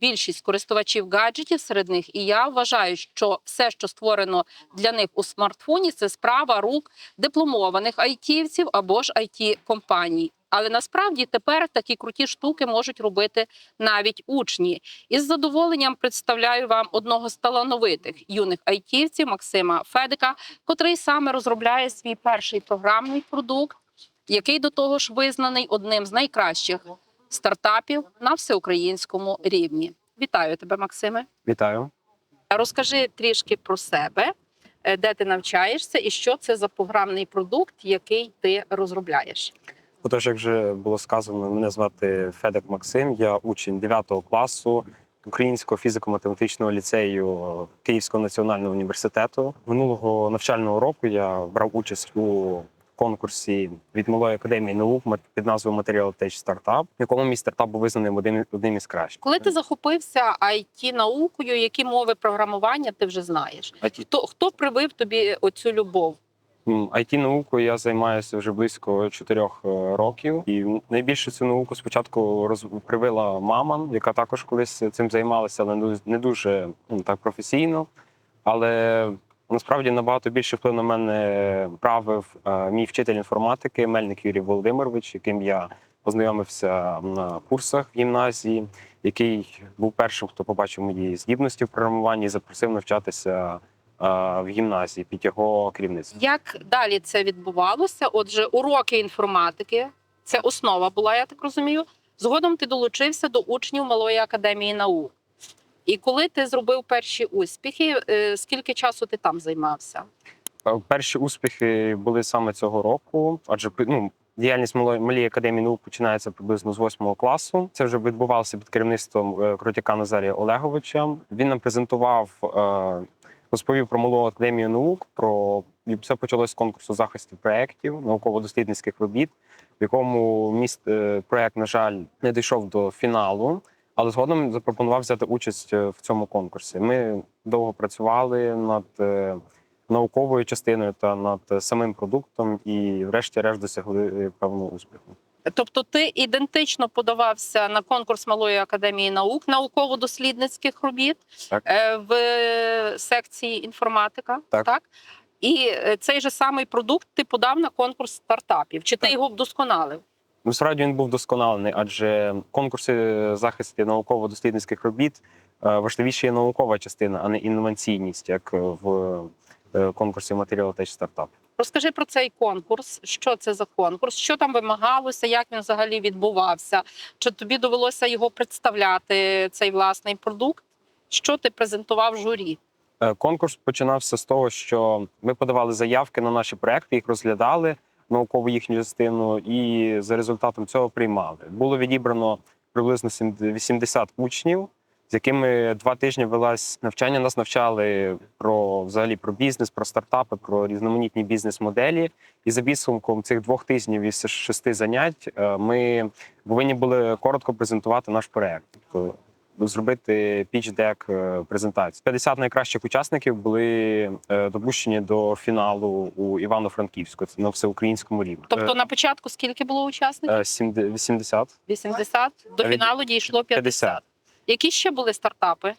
Більшість користувачів гаджетів серед них, і я вважаю, що все, що створено для них у смартфоні, це справа рук дипломованих айтівців або ж it компаній. Але насправді тепер такі круті штуки можуть робити навіть учні. Із задоволенням представляю вам одного з талановитих юних айтівців Максима Федика, котрий саме розробляє свій перший програмний продукт, який до того ж визнаний одним з найкращих стартапів на всеукраїнському рівні. Вітаю тебе, Максиме. Вітаю. Розкажи трішки про себе, е, де ти навчаєшся, і що це за програмний продукт, який ти розробляєш. Отож, як вже було сказано, мене звати Федек Максим. Я учень 9 класу Українського фізико-математичного ліцею Київського національного університету. Минулого навчального року я брав участь у конкурсі від малої академії наук під назвою Material Tech Startup, в якому мій стартап був визнаний одним, одним із кращих. Коли ти захопився it наукою, які мови програмування ти вже знаєш? Хто хто привив тобі оцю любов? it наукою я займаюся вже близько чотирьох е, років, і найбільше цю науку спочатку роз... привила мама, яка також колись цим займалася, але не дуже- так професійно. Але насправді набагато більше вплив на мене правив е, мій вчитель інформатики Мельник Юрій Володимирович, яким я познайомився на курсах в гімназії, який був першим, хто побачив мої здібності в програмуванні і запросив навчатися е, в гімназії під його керівництвом. Як далі це відбувалося? Отже, уроки інформатики це основа була, я так розумію. Згодом ти долучився до учнів Малої академії наук. І коли ти зробив перші успіхи, е, скільки часу ти там займався? Е, Перші успіхи були саме цього року, адже ну, діяльність малої академії наук починається приблизно з восьмого класу. Це вже відбувалося під керівництвом е, Крутяка Назарія Олеговича. Він нам презентував, розповів про малу академію наук. Про і все почалось з конкурсу захисту проєктів, науково-дослідницьких робіт, в якому міст проєкт, на жаль, не дійшов до фіналу. Але згодом запропонував взяти участь е, в цьому конкурсі. Ми довго працювали над е, науковою частиною та над самим продуктом, і, врешті-решт, досягли е, певного успіху. Тобто, ти ідентично подавався на конкурс Малої академії наук науково-дослідницьких робіт Так. в секції інформатика. Так. І е, цей же самий продукт ти подав на конкурс стартапів. Чи ти його вдосконалив? Насправді він був досконалений, адже конкурси захисту науково-дослідницьких робіт е, важливіше є наукова частина, а не інноваційність, як в е, конкурсі Material Tech Startup. Розкажи про цей конкурс. Що це за конкурс? Що там вимагалося? Як він взагалі відбувався? Чи тобі довелося його представляти, цей власний продукт? Що ти презентував журі? Е, Конкурс починався з того, що ми подавали заявки на наші проекти, їх розглядали наукову їхню частину, і за результатом цього приймали. Було відібрано приблизно 80 учнів, з якими два тижні велось навчання. Нас навчали про взагалі про бізнес, про стартапи, про різноманітні бізнес-моделі. І за підсумком цих двох тижнів із шести занять е, ми повинні були коротко презентувати наш проект. Зробити піч-дек е, презентацію. 50 найкращих учасників були е, допущені до фіналу у Івано-Франківську це на всеукраїнському рівні. Тобто на початку скільки було учасників? Е, 80. 80? До фіналу дійшло 50. 50. Які ще були стартапи?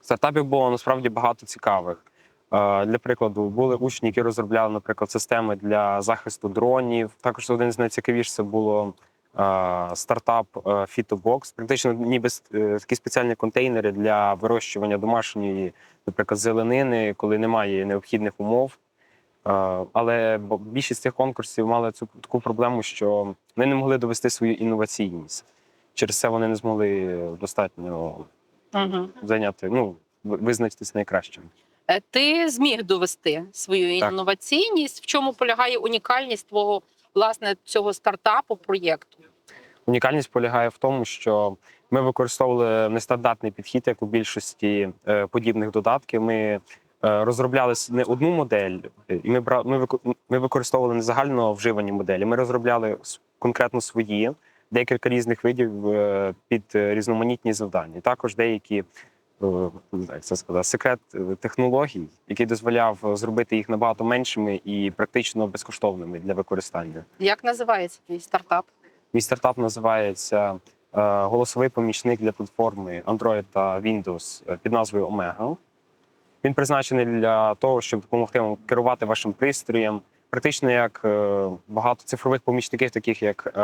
Стартапів було насправді багато цікавих. Е, Для прикладу, були учні, які розробляли, наприклад, системи для захисту дронів. Також один з найцікавіших це було е, стартап е, Fitobox. Практично ніби е, такі спеціальні контейнери для вирощування домашньої, наприклад, зеленини, коли немає необхідних умов. Е, Але більшість цих конкурсів мали цю таку проблему, що вони не могли довести свою інноваційність. Через це вони не змогли достатньо Угу. зайняти, ну, визначитись найкращим. Е, Ти зміг довести свою Так. інноваційність. В чому полягає унікальність твого власне цього стартапу проєкту? Унікальність полягає в тому, що ми використовували нестандартний підхід, як у більшості е, подібних додатків. Ми е, розробляли не одну модель, і ми ми, ми використовували не загально вживані моделі. Ми розробляли конкретно свої декілька різних видів е, під різноманітні завдання. Також деякі. Е, як це сказати, секрет е, технологій, який дозволяв е, зробити їх набагато меншими і практично безкоштовними для використання. Як називається твій стартап? Мій стартап називається голосовий помічник для платформи Android та Windows під назвою Omega. Він призначений для того, щоб допомогти вам керувати вашим пристроєм. Практично як е, багато цифрових помічників, таких як е, е,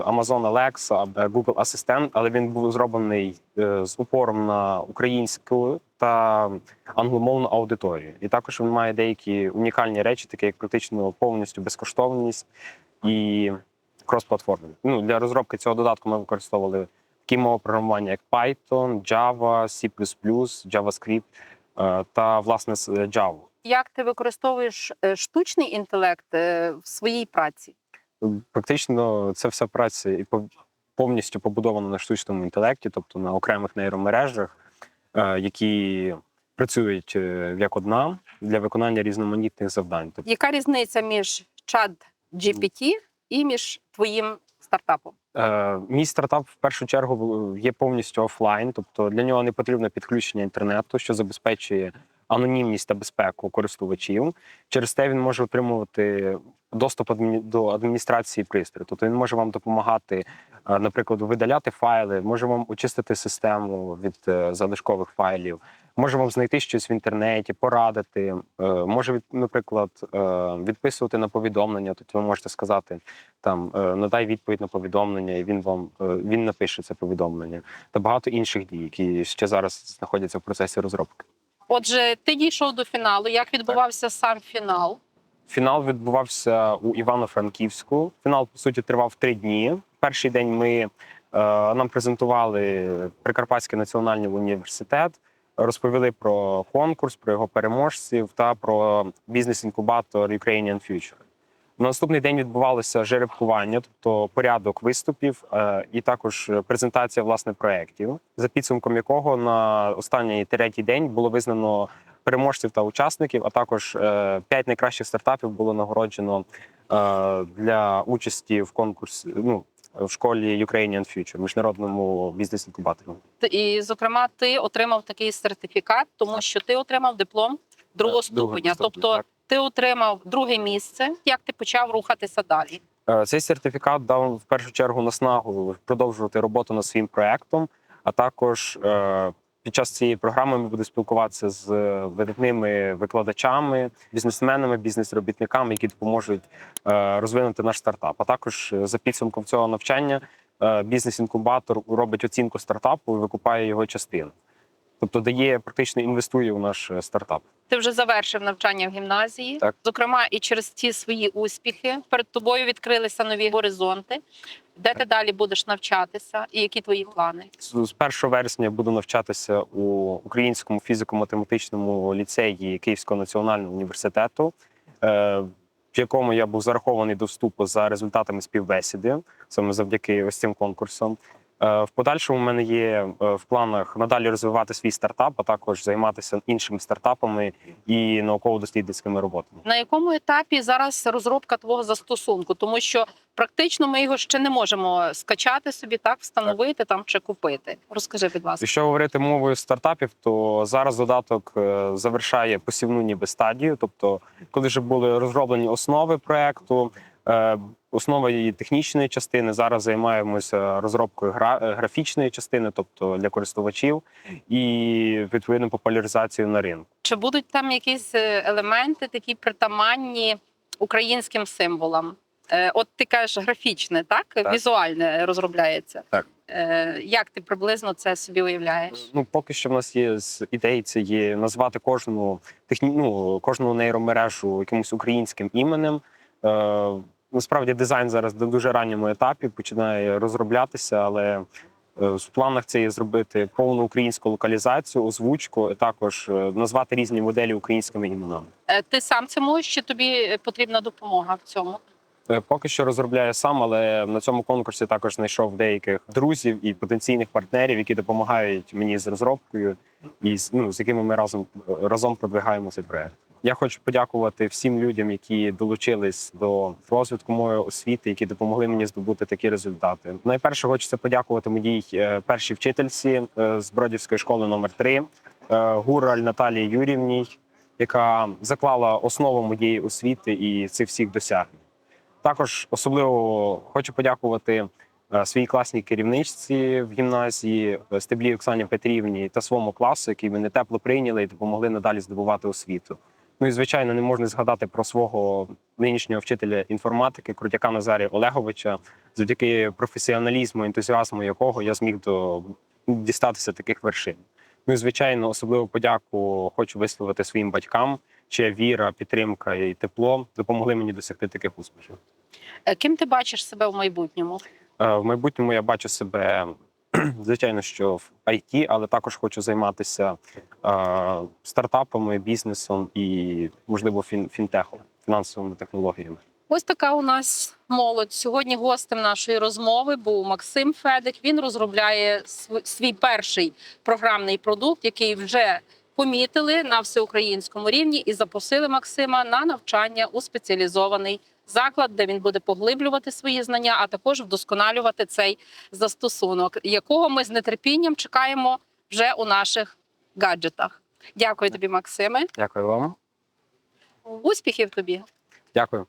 Amazon Alexa, Google Assistant, але він був зроблений з упором на українську та англомовну аудиторію. І також він має деякі унікальні речі, такі як практично повністю безкоштовність і крос-платформи. Ну, для розробки цього додатку ми використовували такі мови програмування, як Python, Java, C++, JavaScript та власне Java. Як ти використовуєш е, штучний інтелект е, в своїй праці? Практично це вся праця і пов- повністю побудована на штучному інтелекті, тобто на окремих нейромережах, е, які працюють як одна для виконання різноманітних завдань. Тобто, Яка різниця між чат GPT і між твоїм стартапом? е, мій стартап в першу чергу є повністю офлайн, тобто для нього не потрібно підключення інтернету, що забезпечує анонімність та безпеку користувачів. Через те він може отримувати доступ до адміністрації пристрою. Тобто він може вам допомагати, е, наприклад, видаляти файли, може вам очистити систему від е, залишкових файлів, може вам знайти щось в інтернеті, порадити, е, може, наприклад, відписувати на повідомлення. Тобто ви можете сказати там надай відповідь на повідомлення, і він вам він напише це повідомлення та багато інших дій, які ще зараз знаходяться в процесі розробки. Отже, ти дійшов до фіналу. Як відбувався сам фінал? Фінал відбувався у Івано-Франківську. Фінал по суті тривав три дні. Перший день ми е, нам презентували Прикарпатський національний університет, розповіли про конкурс, про його переможців та про бізнес-інкубатор Ukrainian Future. На наступний день відбувалося жеребкування, тобто порядок виступів, е, і також презентація власне проєктів, за підсумком якого на останній третій день було визнано переможців та учасників, а також е, п'ять найкращих стартапів було нагороджено е, для участі в конкурсі. Ну в школі Ukrainian Future, міжнародному бізнес-інкубаторі. І, зокрема, ти отримав такий сертифікат, тому що ти отримав диплом другого ступеня. Тобто. Ти отримав друге місце. Як ти почав рухатися далі? Е, Цей сертифікат дав в першу чергу наснагу продовжувати роботу над своїм проектом, а також е, під час цієї програми ми будемо спілкуватися з видатними викладачами, бізнесменами, бізнес-робітниками, які допоможуть е, розвинути наш стартап. А також за підсумком цього навчання бізнес-інкубатор робить оцінку стартапу і викупає його частину. Тобто дає практично інвестує у наш е, стартап. Ти вже завершив навчання в гімназії. Так. Зокрема, і через ці свої успіхи перед тобою відкрилися нові горизонти. Де ти далі будеш навчатися, і які твої плани? З з 1 вересня буду навчатися у Українському фізико-математичному ліцеї Київського національного університету, е, в якому я був зарахований до вступу за результатами співбесіди, саме завдяки ось цим конкурсам. Е, В подальшому в мене є е, в планах надалі розвивати свій стартап, а також займатися іншими стартапами і науково-дослідницькими роботами. На якому етапі зараз розробка твого застосунку? Тому що практично ми його ще не можемо скачати собі, так встановити там чи купити. Розкажи, будь ласка. Якщо говорити мовою стартапів, то зараз додаток е, завершає посівну ніби стадію. Тобто, коли вже були розроблені основи проекту, основа її технічної частини, зараз займаємося розробкою гра- е, графічної частини, тобто для користувачів, і відповідно популяризацією на ринку. Чи будуть там якісь е, елементи, такі притаманні українським символам? Е, От ти кажеш графічне, так? Так. Візуальне розробляється. Так. Е, Як ти приблизно це собі уявляєш? Ну, поки що в нас є з ідей, це є назвати кожну техні... ну, кожну нейромережу якимось українським іменем. Насправді дизайн зараз на дуже ранньому етапі починає розроблятися, але е, в планах це є зробити повну українську локалізацію, озвучку, і також е, назвати різні моделі українськими іменами. Е, Ти сам це можеш, чи тобі потрібна допомога в цьому? Поки що розробляю сам, але на цьому конкурсі також знайшов деяких друзів і потенційних партнерів, які допомагають мені з розробкою, і ну, з якими ми разом разом продвигаємо цей проект. Я хочу подякувати всім людям, які долучились до розвитку моєї освіти, які допомогли мені здобути такі результати. Найперше хочеться подякувати моїй е, першій вчительці е, з Бродівської школи номер 3 е, Гураль Наталії Юрівній, яка заклала основу моєї освіти і цих всіх досягнень. Також особливо хочу подякувати своїй класній керівничці в гімназії Стеблі Оксані Петрівні та своєму класу, який мене тепло прийняли і допомогли надалі здобувати освіту. Ну і звичайно, не можна згадати про свого нинішнього вчителя інформатики Крутяка Назарія Олеговича, завдяки професіоналізму, ентузіазму якого я зміг до дістатися таких вершин. Ну і звичайно, особливу подяку хочу висловити своїм батькам, чия віра, підтримка і тепло допомогли мені досягти таких успіхів. Е, Ким ти бачиш себе в майбутньому? Е, В майбутньому я бачу себе, звичайно, що в IT, але також хочу займатися е, стартапами, бізнесом і, можливо, фін, фінтехом, фінансовими технологіями. Ось така у нас молодь. Сьогодні гостем нашої розмови був Максим Федик. Він розробляє свій перший програмний продукт, який вже помітили на всеукраїнському рівні, і запросили Максима на навчання у спеціалізований заклад, де він буде поглиблювати свої знання, а також вдосконалювати цей застосунок, якого ми з нетерпінням чекаємо вже у наших гаджетах. Дякую тобі, Максиме. Дякую вам. Успіхів тобі! Дякую.